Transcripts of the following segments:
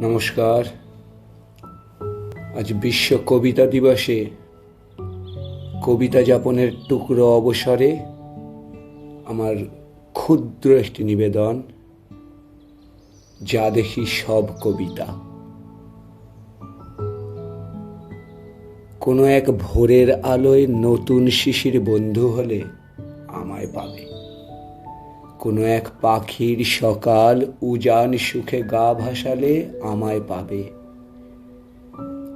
নমস্কার। আজ বিশ্ব কবিতা দিবসে কবিতা যাপনের টুকরো অবসরে আমার ক্ষুদ্র একটি নিবেদন, যা দেখি সব কবিতা। কোনো এক ভোরের আলোয় নতুন শিশির বন্ধু হলে আমায় পাবে। কোনো এক পাখির সকাল উজান সুখে গা ভাসালে আমায় পাবে।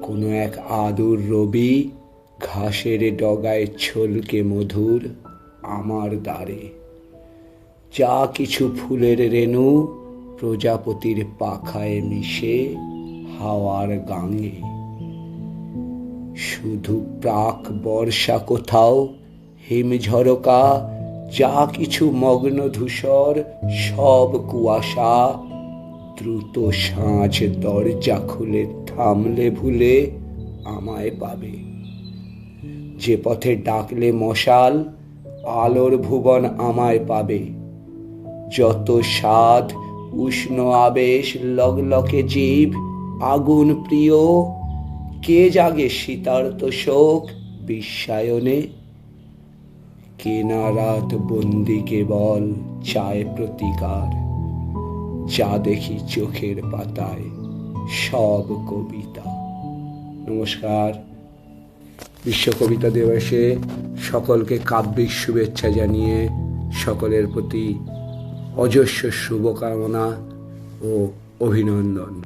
কোনো এক আদুর রবি ঘাসের ডগায় ছলকে মধুর আমার দ্বারে। যা কিছু ফুলের রেণু প্রজাপতির পাখায় মিশে হাওয়ার গাঙে। শুধু প্রাক বর্ষা কোথাও হিমঝরকা যা কিছু মগ্ন ধূসর সব কুয়াশা। দ্রুত সাঁচ দরজা খুলে থামলে ভুলে আমায় পাবে। যে পথে ডাকলে মশাল, আলোর ভুবন আমায় পাবে। যত স্বাদ, উষ্ণ আবেশ, লগলকে জীব, আগুন প্রিয়, কে জাগে শীতার্ত শোক, বিশ্বায়নে কেনা রাত বন্দি কেবল চায় প্রতিকার। যা দেখি চোখের পাতায় সব কবিতা। নমস্কার। বিশ্ব কবিতা দিবসে সকলকে কাব্যিক শুভেচ্ছা জানিয়ে সকলের প্রতি অজস্র শুভকামনা ও অভিনন্দন।